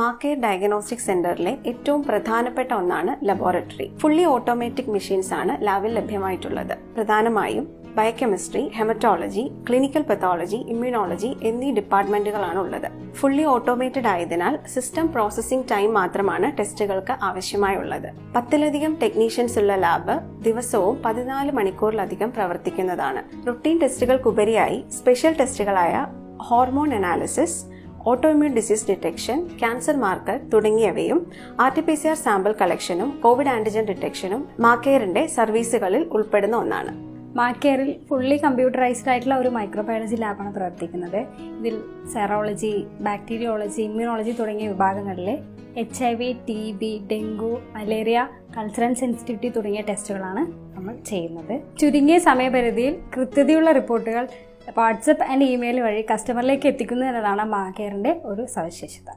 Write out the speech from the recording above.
Market diagnostic സെന്ററിലെ ഏറ്റവും പ്രധാനപ്പെട്ട ഒന്നാണ് ലബോറട്ടറി. ഫുള്ളി ഓട്ടോമാറ്റിക് മെഷീൻസ് ആണ് ലാബിൽ ലഭ്യമായിട്ടുള്ളത്. പ്രധാനമായും biochemistry haematology clinical pathology immunology എന്നീ ഡിപ്പാർട്ട്മെന്റുകളാണ് ഉള്ളത് ഫുള്ളി ഓട്ടോമേറ്റഡ് ആയതിനാൽ സിസ്റ്റം പ്രോസസ്സിംഗ് ടൈം മാത്രമാണ് ടെസ്റ്റുകൾക്ക് ആവശ്യമായുള്ളത്. പത്തിലധികം ടെക്നീഷ്യൻസ് ഉള്ള ലാബ് ദിവസവും പതിനാല് മണിക്കൂറിലധികം പ്രവർത്തിക്കുന്നതാണ്. റുട്ടീൻ ടെസ്റ്റുകൾക്കുപരിയായി special ടെസ്റ്റുകളായ hormone analysis autoimmune disease detection cancer marker തുടങ്ങിയവയും R T P C R sample കളക്ഷനും കോവിഡ് ആന്റിജൻ ഡിറ്റക്ഷനും മാക്കേറിന്റെ സർവീസുകളിൽ ഉൾപ്പെടുന്ന ഒന്നാണ്. മാക്കേറിൽ ഫുള്ളി കമ്പ്യൂട്ടറൈസ്ഡ് ആയിട്ടുള്ള ഒരു മൈക്രോബയോളജി ലാബാണ് പ്രവർത്തിക്കുന്നത്. ഇതിൽ സെറോളജി ബാക്ടീരിയോളജി ഇമ്മ്യൂണോളജി തുടങ്ങിയ വിഭാഗങ്ങളിൽ H I V T B dengue malaria cultural sensitivity തുടങ്ങിയ ടെസ്റ്റുകളാണ് നമ്മൾ ചെയ്യുന്നത്. ചുരുങ്ങിയ സമയപരിധിയിൽ കൃത്യതയുള്ള റിപ്പോർട്ടുകൾ വാട്സപ്പ് ആൻഡ് ഇമെയിൽ വഴി കസ്റ്റമറിലേക്ക് എത്തിക്കുന്നു എന്നതാണ് മാക്കെയറിന്റെ ഒരു സവിശേഷത.